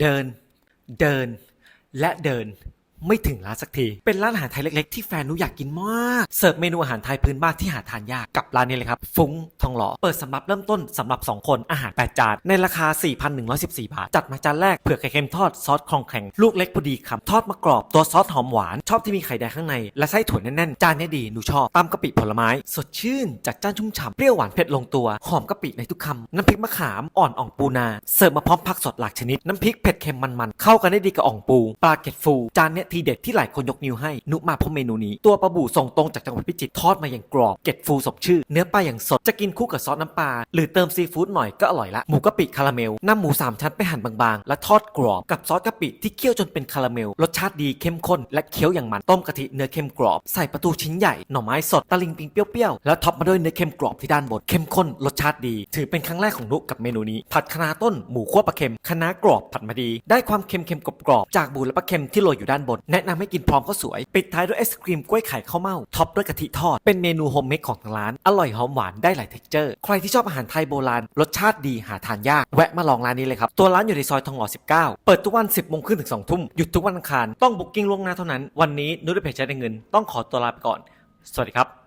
เดิน เดิน และเดิน ไม่ถึงร้านสักที เป็นร้านอาหารไทยเล็กๆ ที่แฟนนูอยากกินมาก เสิร์ฟเมนูอาหารไทยพื้นบ้านที่หาทานยากกับร้านนี้เลยครับ ฟุ้งทองหล่อ เปิดสำหรับเริ่มต้นสำหรับ 2 คนอาหาร 8 จาน ในราคา 4,114 บาท จัดมาจานแรกเผือกไข่เค็มทอดซอสคลองแข็ง ลูกเล็กพอดีคำทอดมะกรอบตัวซอสหอมหวาน ชอบที่มีไข่แดงข้างใน และไส้ถั่วแน่นๆ จานนี้ดีหนูชอบตำกะปิผลไม้ สดชื่นจากจ้านชุ่มฉ่ำเปรี้ยวหวานเผ็ดลงตัวหอมกะปิในทุกคำน้ำพริกมะขามอ่อนอ่องปูนาเสิร์ฟมาพร้อมผักสดหลากชนิดน้ำพริกเผ็ดเค็มมันๆเข้ากันได้ดีกับอ่องปูปลาเก็ดฟูจานเนี้ยทีเด็ดที่หลายคนยกนิ้วให้ นุมาเพราะเมนูนี้ ตัวปลาบูส่งตรงจากจังหวัดพิจิตรทอดมาอย่างกรอบ เก็ดฟูสมชื่อ เนื้อปลาอย่างสด จะกินคู่กับซอสน้ำปลา หรือเติมซีฟู้ดหน่อยก็อร่อยละ หมูกะปิคาราเมลนำหมูสามชั้นไปหั่นบางๆ และทอดกรอบ กับซอสกะปิที่เคี่ยวจนเป็นคาราเมล รสชาติดีเข้มข้น และเคี้ยวอย่างมัน ต้มกะทิเนื้อเค็มกรอบ ใส่ปลาทูชิ้นใหญ่ หน่อไม้สด ตะลิงปิงเปรี้ยวๆ แล้วท็อปมาด้วยเนื้อเค็มกรอบที่ด้านบน เข้มข้น รสชาติดี ถือเป็นครั้งแรกของนุกับเมนูนี้ ผัดคะน้าต้น หมูคั่วปลาเค็มคะน้ากรอบผัดมาดี ได้ความเค็มๆกรอบๆจากบูและปลาเค็มที่โรยอยู่ด้านบนแนะนำให้กินพร้อมข้าวสวย ปิดท้ายด้วยไอศครีมกล้วยไข่ข้าวเม่าท็อปด้วยกะทิทอด เป็นเมนูโฮมเมดของทางร้าน อร่อยหอมหวานได้หลายเท็กเจอร์ ใครที่ชอบอาหารไทยโบราณ รสชาติดีหาทานยาก แวะมาลองร้านนี้เลยครับ ตัวร้านอยู่ในซอยทองหล่อ 19 เปิดทุกวัน 10โมงครึ่งถึง2ทุ่ม หยุดทุกวันอังคาร ต้องบุ๊กิ้งล่วงหน้าเท่านั้น วันนี้นุ้ยได้เพจใช้เงิน ต้องขอตัวลาไปก่อน สวัสดีครับ